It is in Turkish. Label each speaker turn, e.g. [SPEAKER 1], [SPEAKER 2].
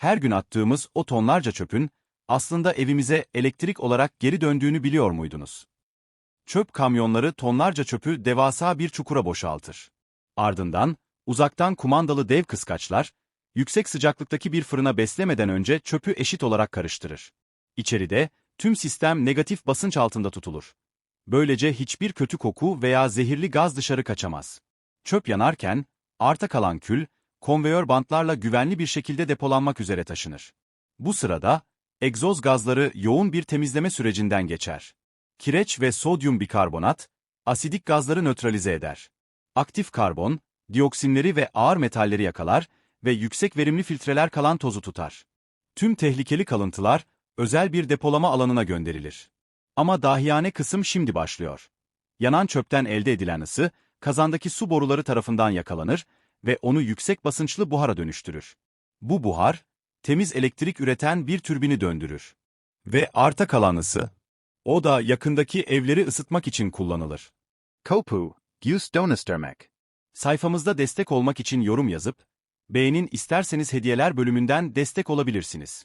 [SPEAKER 1] her gün attığımız o tonlarca çöpün aslında evimize elektrik olarak geri döndüğünü biliyor muydunuz? Çöp kamyonları tonlarca çöpü devasa bir çukura boşaltır. Ardından, uzaktan kumandalı dev kıskaçlar, yüksek sıcaklıktaki bir fırına beslemeden önce çöpü eşit olarak karıştırır. İçeride, tüm sistem negatif basınç altında tutulur. Böylece hiçbir kötü koku veya zehirli gaz dışarı kaçamaz. Çöp yanarken, arta kalan kül, konveyör bantlarla güvenli bir şekilde depolanmak üzere taşınır. Bu sırada, egzoz gazları yoğun bir temizleme sürecinden geçer. Kireç ve sodyum bikarbonat, asidik gazları nötralize eder. Aktif karbon, dioksinleri ve ağır metalleri yakalar ve yüksek verimli filtreler kalan tozu tutar. Tüm tehlikeli kalıntılar, özel bir depolama alanına gönderilir. Ama dahiyane kısım şimdi başlıyor. Yanan çöpten elde edilen ısı, kazandaki su boruları tarafından yakalanır ve onu yüksek basınçlı buhara dönüştürür. Bu buhar, temiz elektrik üreten bir türbini döndürür. Ve arta kalan ısı, o da yakındaki evleri ısıtmak için kullanılır.
[SPEAKER 2] Kopu, Gustonistörmek.
[SPEAKER 1] Sayfamızda destek olmak için yorum yazıp, beğenin isterseniz hediyeler bölümünden destek olabilirsiniz.